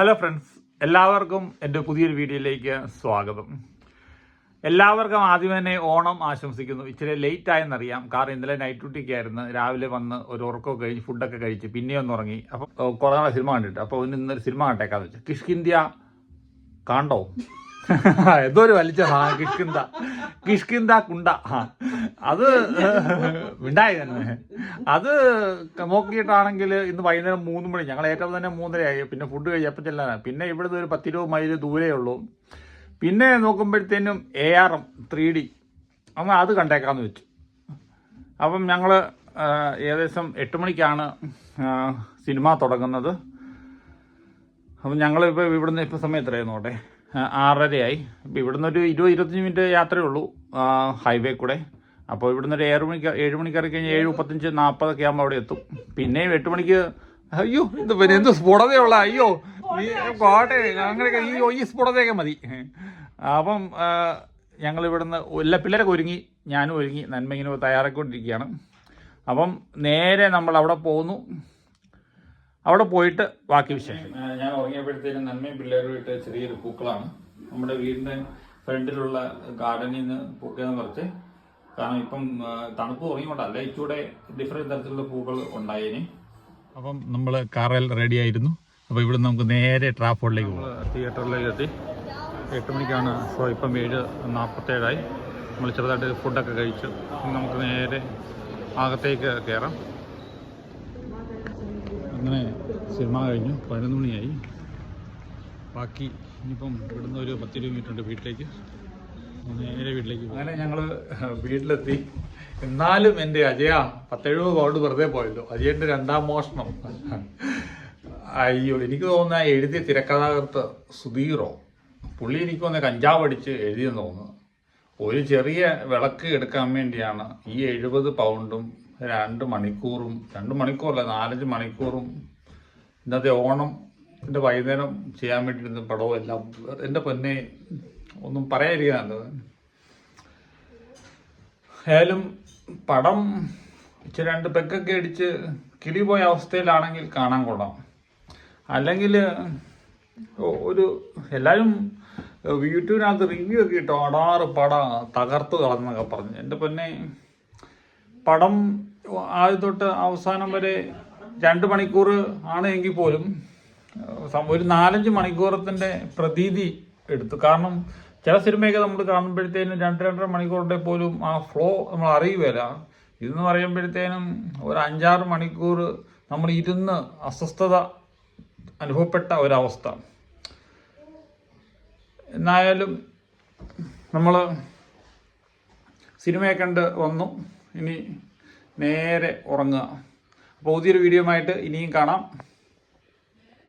Hello friends എല്ലാവർക്കും എന്റെ പുതിയൊരു വീഡിയോയിലേക്ക് സ്വാഗതം. എല്ലാവർക്കും ആദ്യം തന്നെ ഓണം ആശംസിക്കുന്നു. ഇച്ചിരി ലേറ്റ് ആയെന്നറിയാം. കാരണം ഇന്നലെ നൈറ്റ് ഡ്യൂട്ടിക്ക് ആയിരുന്നു. രാവിലെ വന്ന് ഒരു ഉറക്കമൊക്കെ കഴിഞ്ഞ് ഫുഡൊക്കെ കഴിച്ച് പിന്നെ ഒന്ന് ഉറങ്ങി. അപ്പോൾ കുറേ നാളെ സിനിമ കണ്ടിട്ട്. അപ്പോൾ ഇന്ന് ഇന്നൊരു സിനിമ കണ്ടേക്കാന്ന് വെച്ചു. കിഷ്കിന്ത്യ കാണ്ടോ? എന്തോ ഒരു വലിച്ച. ഹാ കിഷ്കിന്ത. കിഷ്കിന്ത കുണ്ട. ആ അത് ഉണ്ടായി തന്നെ. അത് നോക്കിയിട്ടാണെങ്കിൽ ഇന്ന് വൈകുന്നേരം മൂന്ന് മണി. ഞങ്ങൾ ഏറ്റവും തന്നെ മൂന്നരയായി. പിന്നെ ഫുഡ് കഴിച്ചപ്പോൾ ചെല്ലാനാണ് പിന്നെ ഇവിടുന്ന് ഒരു പത്തിരുപത് മൈൽ ദൂരേ ഉള്ളൂ. പിന്നെ നോക്കുമ്പോഴത്തേനും A R M three D അപ്പം അത് കണ്ടേക്കാന്ന് വെച്ചു. അപ്പം ഞങ്ങൾ ഏകദേശം എട്ട് മണിക്കാണ് സിനിമ തുടങ്ങുന്നത്. അപ്പം ഞങ്ങളിപ്പോൾ ഇവിടുന്ന് ഇപ്പോൾ സമയം എത്രയായിരുന്നു നോട്ടെ ആ, ആറരയായി. അപ്പോൾ ഇവിടുന്ന് ഒരു ഇരുപത് ഇരുപത്തഞ്ച് മിനിറ്റ് യാത്രയേ ഉള്ളൂ. ഹൈവേ കൂടെ. അപ്പോൾ ഇവിടുന്ന് ഒരു ഏഴ് മണിക്ക് ഏഴ് മണിക്ക് ഇറക്കി കഴിഞ്ഞാൽ ഏഴ് മുപ്പത്തഞ്ച് നാൽപ്പതൊക്കെ ആകുമ്പോൾ അവിടെ എത്തും. പിന്നെയും എട്ട് മണിക്ക് അയ്യോ ഇത് പിന്നെ എന്ത് സ്ഫുടതയുള്ള അയ്യോ ഈ കോട്ടെ അങ്ങനെയൊക്കെ ഈ ഈ സ്ഫുടതയൊക്കെ മതി. അപ്പം ഞങ്ങൾ ഇവിടുന്ന് എല്ലാ പിള്ളേരൊക്കെ ഒരുങ്ങി ഞാനും ഒരുങ്ങി നന്മ ഇങ്ങനെ തയ്യാറാക്കിക്കൊണ്ടിരിക്കുകയാണ്. അപ്പം നേരെ നമ്മൾ അവിടെ പോകുന്നു. അവിടെ പോയിട്ട് ബാക്കി വിശേഷം. ഞാൻ ഉറങ്ങിയപ്പോഴത്തേനും നന്മയും പിള്ളേരുമായിട്ട് ഇട്ട് ചെറിയൊരു പൂക്കളാണ്. നമ്മുടെ വീടിന്റെ ഫ്രണ്ടിലുള്ള ഗാർഡനിൽ നിന്ന് പൂക്കുന്ന കുറച്ച് കാരണം ഇപ്പം തണുപ്പ് തുടങ്ങിക്കൊണ്ടല്ല ഇച്ചൂടെ ഡിഫറെന്റ് തരത്തിലുള്ള പൂക്കൾ ഉണ്ടായേനെ. അപ്പം നമ്മൾ കാറിൽ റെഡി ആയിരുന്നു. അപ്പോൾ ഇവിടെ നമുക്ക് നേരെ ട്രാഫോളിലേക്ക് പോകും. തിയേറ്ററിലേക്ക് എത്തി. എട്ട് മണിക്കാണ് സോ ഇപ്പം ഏഴ് നാൽപ്പത്തേഴായി നമ്മൾ ചെറുതായിട്ട് ഫുഡൊക്കെ കഴിച്ചു. നമുക്ക് നേരെ അകത്തേക്ക് കയറാം അങ്ങനെ സിനിമ കഴിഞ്ഞു. പതിനൊന്ന് മണിയായി. ബാക്കി ഇനിയിപ്പം ഇവിടുന്ന് ഒരു പത്തിരുപത് മിനിറ്റ് ഉണ്ട് വീട്ടിലേക്ക്. നേരെ വീട്ടിലേക്ക് അങ്ങനെ ഞങ്ങൾ വീട്ടിലെത്തി. എന്നാലും എന്റെ അജയ പത്തെഴുപത് പൗണ്ട് വെറുതെ പോയല്ലോ. അജയന്റെ രണ്ടാം മോഷണം. അയ്യോ എനിക്ക് തോന്നുന്ന എഴുതി എഴുതിയ തിരക്കഥാകൃത്ത് സുധീറോ. പുള്ളി എനിക്ക് തോന്നുന്ന കഞ്ചാവ് അടിച്ച് എഴുതിയെന്ന് തോന്നുന്നു. ഒരു ചെറിയ വിളക്ക് എടുക്കാൻ വേണ്ടിയാണ് ഈ എഴുപത് പൗണ്ടും രണ്ട് മണിക്കൂറും രണ്ട് മണിക്കൂറല്ല നാലഞ്ച് മണിക്കൂറും ഇന്നത്തെ ഓണത്തിന്റെ വൈകുന്നേരം ചെയ്യാൻ വേണ്ടിയിരുന്ന പടവും എല്ലാം. എന്റെ പൊന്നെ ഒന്നും പറയാതിരിക്കുക നല്ലത്. ഏതായാലും പടം ഇച്ചിരി രണ്ട് പെക്കൊക്കെ അടിച്ച് കിളി പോയ അവസ്ഥയിലാണെങ്കിൽ കാണാൻ കൊള്ളാം. അല്ലെങ്കിൽ ഒരു എല്ലാവരും യൂട്യൂബിനകത്ത് റിവ്യൂ ഒക്കെ ഇട്ടോ അടാറ് പട തകർത്ത് കളഞ്ഞെന്നൊക്കെ പറഞ്ഞു. എന്റെ പൊന്നെ പടം ആദ്യം തൊട്ട് അവസാനം വരെ രണ്ട് മണിക്കൂർ ആണ് എങ്കിൽ പോലും ഒരു നാലഞ്ച് മണിക്കൂറത്തിന്റെ പ്രതീതി എടുത്തു. കാരണം ചില സിനിമയൊക്കെ നമ്മൾ കാണുമ്പോഴത്തേനും രണ്ട് രണ്ടര മണിക്കൂറിന്റെ പോലും ആ ഫ്ലോ നമ്മൾ അറിയുകയില്ല. ഇതെന്ന് പറയുമ്പോഴത്തേനും ഒരു അഞ്ചാറ് മണിക്കൂർ നമ്മൾ ഇരുന്ന് അസ്വസ്ഥത അനുഭവപ്പെട്ട ഒരവസ്ഥ. എന്നായാലും നമ്മൾ സിനിമയെ കണ്ട് വന്നു. ഇനി നേരെ ഉറങ്ങുക. അപ്പോൾ പുതിയൊരു വീഡിയോ ആയിട്ട് ഇനിയും കാണാം.